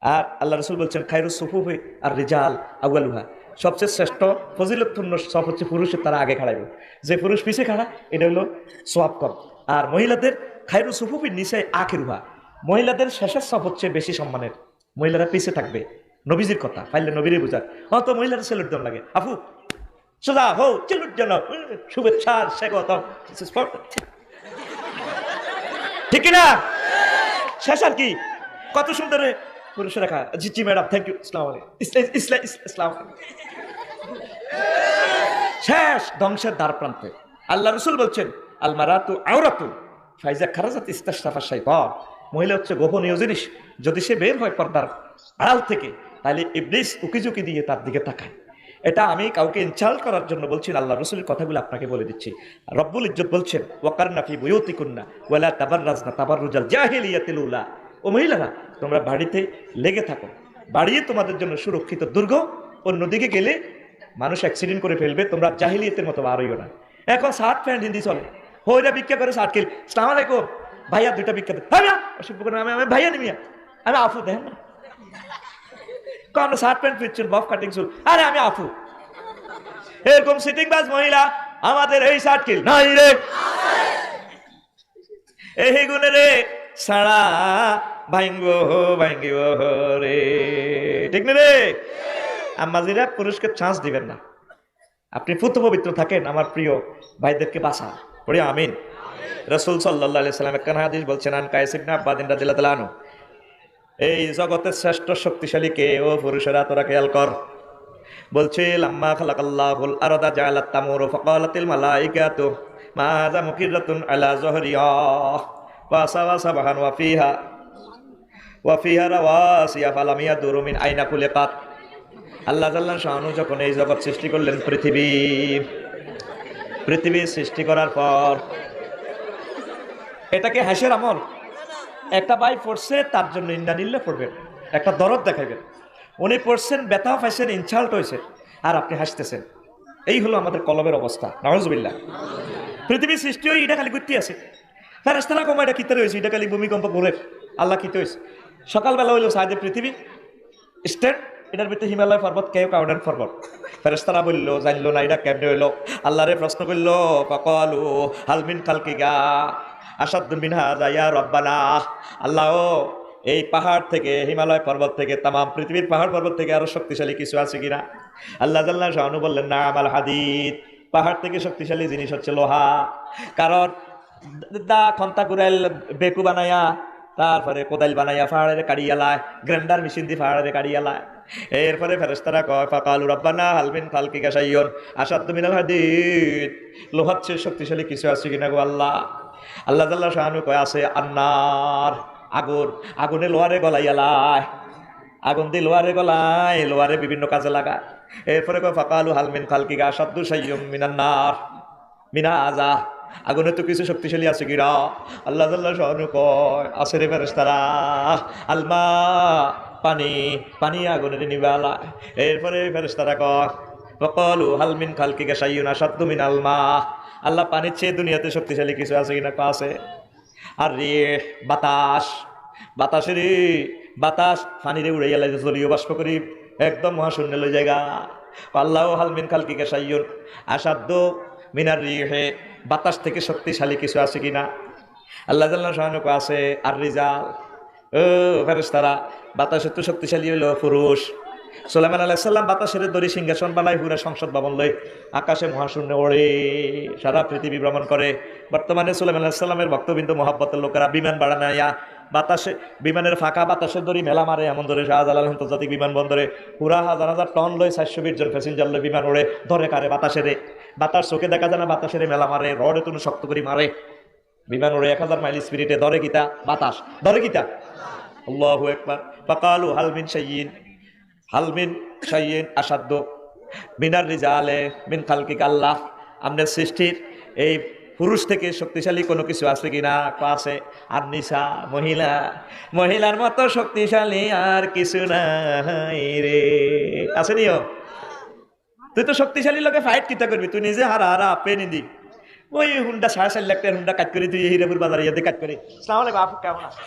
আর আল্লাহ রসুল বলছেন খাইরুস সুফুফে আর রিজাল আগুয়ালুহা সবচেয়ে শ্রেষ্ঠ ফজিলতপূর্ণ সব হচ্ছে পুরুষের তারা আগে খাড়াইবে। যে পুরুষ পিছিয়ে খাড়া এটা হলো সোয়াব কম। আর মহিলাদের খাইরু সুফুফির নিচে আখেরুহা। মহিলাদের শেষের সব হচ্ছে বেশি সম্মানের। মহিলারা পিছিয়ে থাকবে। নবীজির কথা, ফাইলে নবীরে বুঝার। হ্যাঁ তো মহিলারা সেলুট দেন লাগে। আফু, সোজা হো চেলুট যেন শুভেচ্ছা, স্বাগতম। ঠিক না শেষ আর কি? কত সুন্দর পুরুষ Rekha ji ji madam thank you ইসলাম ইসলাম ইসলাম শেষ ধ্বংসের দ্বার প্রান্তে আল্লাহ রসুল বলছেন আলমারাতু আওরাতু ফাইজা খারাজাত মহিলা হচ্ছে গোপনীয় জিনিস যদি সে বের হয় পর্দার আড়াল থেকে তাহলে ইবলিস উকিঝুঁকি দিয়ে তার দিকে তাকায়। এটা আমি কাউকে ইনসাল্ট করার জন্য বলছি আল্লাহ রসুলের কথাগুলো আপনাকে বলে দিচ্ছি। রব্বুল ইজ্জত বলছেন ওয়াকার নাফি কুন্না ওয়ালা তাবার রাজনা তাবার রুজাল জাহিলিয়াতিল উলা। ও মহিলারা, তোমরা বাড়িতে লেগে থাকো। বাড়িয়ে তোমাদের জন্য সুরক্ষিত দুর্গ অন্যদিকে গেলে মানুষ অ্যাক্সিডেন্ট করে ফেলবে, তোমরা জাহিলিয়াতের মতো বারইও না। এখন শার্ট প্যান্ট হিন্দি চলে। হইরা ভিক্ষা করে শার্ট কিল। সালাম আলাইকুম। ভাইয়া, দুইটা ভিক্ষা ভাইয়া অসভ্য আমি আমি ভাইয়া নিমিয়া। আমি আফু, দেখেন না? কারণ শার্ট প্যান্ট ফিরছেন বফ কাটিং চুল। আরে, আমি আফু। এরকম সিটিং বাস মহিলা আমাদের এই শার্ট কিল। নাই রে। এই গুণে রে। সাড়া ভাঙ্গ ভাঙ্গিব রে। ঠিক না রে? আম্মাজিরা পুরুষকে চান্স দিবেন না। আপনি পুত পবিত্র থাকেন, আমার প্রিয় ভাইদেরকে বাসা পড়ি, আমিন। রসুল সাল্লাহ সাল্লাম একখান হাদিস বলছেন, আন কায়েসিক না আব্বাদিন তালানু এই জগতের শ্রেষ্ঠ শক্তিশালী কে? ও পুরুষেরা, তোরা খেয়াল কর। বলছে, লাম্মা খালাকাল্লাহুল আরদা জাআলাত তামুরু ফাকালাতিল মালাইকাতু মাযা মুকিরাতুন আলা যহরিয়া ওয়া সাওয়া সাবাহান ওয়া ফিহা ওয়া ফিহা রাওয়াসিয়া ফালাম ইয়াদুরু মিন আইনা খুলিকাত আল্লাহ জাল্লাহ শাহানু যখন এই জগৎ সৃষ্টি করলেন পৃথিবী পৃথিবী সৃষ্টি করার পর, এটাকে হাসের আমল। একটা ভাই পড়ছে, তার জন্য ইন্ডা নিলে পড়বেন। একটা দরদ দেখাবেন উনি পড়ছেন, ব্যথা পাইছেন ইনসাল্ট হয়েছে আর আপনি হাসতেছেন। এই হলো আমাদের কলমের অবস্থা। নওয়াজবিল্লা পৃথিবী সৃষ্টি হয়ে এটা খালি ঘুরতে আছে। ফেরেস্তারা কমা এটা কিতে রয়েছে, এটা খালি ভূমিকম্প ঘুরে আল্লাহ কিতে হয়েছে সকালবেলা হইল সাহায্যে পৃথিবী, স্টেট, এটার ভিতরে হিমালয় পর্বত, কেউ কাউডার পর্বত। ফেরেস্তারা বলল, জানলো না এটা কেমনে হইল। আল্লাহরে প্রশ্ন করল ককলু হালমিন খালকিগা আসাদ মিনহা যাইয়া রব্বানা। আল্লাহ, এই পাহাড় থেকে, হিমালয় পর্বত থেকে তাম পৃথিবীর পাহাড় পর্বত থেকে আরও শক্তিশালী কিছু আছে কিনা? আল্লাহ জাল্লাহ শাহানু বললেন না আমাল হাদিদ। পাহাড় থেকে শক্তিশালী জিনিস হচ্ছে লোহা। কারণ দা খন্তা কুড়াইল বেকু বানায়া, তারপরে কোদাইল বানাইয়া পাহাড়ে কাড়িয়ালায় গ্রাইন্ডার মেশিন দিয়ে পাহাড়ে কাড়িয়ালায়। এরপরে ফেরেস্তারা কয়, ফাকালু রব্বানা হালমিন খালকি কাসাইয়ন আসাদ মিনাল হাদিদ। লোহার চেয়ে শক্তিশালী কিছু আছে কিনা গো আল্লাহ? আল্লাহ তাল্লাহ শাহানু কয়, আছে আন্নার আগুন। আগুনে লোহারে গলাইয়ালায় আগুন দিয়ে লোহারে গলায়, লোহারে বিভিন্ন কাজে লাগায়। এরপরে কয়, ফাকালু হালমিন খালকি গা সাদ্দু সাইয়ম মিনান্নার মিনা আজা। আগুনে তো কিছু শক্তিশালী আছে কি কিরা আল্লাহ তাল্লাহ শাহানু কয়, আছে রে ফেরেস্তারা আলমা পানি পানি আগুনের নিবালা। এরপরে ফেরেস্তারা কয় ফকলু হালমিন খালকি গা সাইয়ুনা সাদ্দু মিন আলমা আল্লাহ পানির চেয়ে দুনিয়াতে শক্তিশালী কিছু আছে কিনা আছে? আর রে, বাতাস। বাতাসের বাতাস পানিরে উড়ে গেলে জলীয় বাষ্প করি, একদম মহাশূন্য লই জায়গা আল্লাহ হালমিন খালকি সাইয়ুন আসাধ্য মিনার রিহে। বাতাস থেকে শক্তিশালী কিছু আছে কিনা? আল্লাহ জাল্লাহ সহানুক আছে, আর রিজাল। ও ফেরেস্তারা বাতাসের তো শক্তিশালী হইল পুরুষ সোলাইমান আলাইসাল্লাম বাতাসের দড়ি সিংহাসন বানাই হুরে সংসদ ভবন লই, আকাশে মহাশূন্য ওড়ে, সারা পৃথিবী ভ্রমণ করে। বর্তমানে সোলাইমান আলাইসাল্লামের ভক্তবিন্দু, মহাব্বতের লোকেরা বিমান বাড়ানাইয়া বাতাসে, বিমানের ফাঁকা বাতাসের দড়ি মেলা মারে, এমন ধরে শাহজালাল আন্তর্জাতিক বিমানবন্দরে পুরা হাজার হাজার টন লই চারশো বিশ প্যাসেঞ্জার লই বিমান ওড়ে, ধরে কারে বাতাসেরে বাতাস চোখে দেখা যায় না বাতাসেরে মেলা মারে, রডে তুলে শক্ত করে মারে। বিমান ওড়ে এক হাজার মাইল স্পিরিটে ধরে গীতা বাতাস। ধরে গীতা আল্লাহু একবার। ফাকালু হালমিন শাইয়িন। হালমিন শাইয়িন আসাদ্দ মিনার রিজালে মিন খালকিক আল্লাহ। আমাদের সৃষ্টির এই পুরুষ থেকে শক্তিশালী কোনো কিছু আছে কি না আছে আর নিশা মহিলা, মহিলার মতো শক্তিশালী আর কিছু নাই রে। আছে নিও তুই তো শক্তিশালী লোকে ফাইট কিতা করবি? তুই নিজে হারা হারা আপে নিদি ওই হুন্ডা সাড়ে চার লাখ টাকার হুন্ডা কাজ করে তুই হিরাপুর বাজারে ইয়াতে কাট করে। সালামালাইকুম আপু, কেমন আছে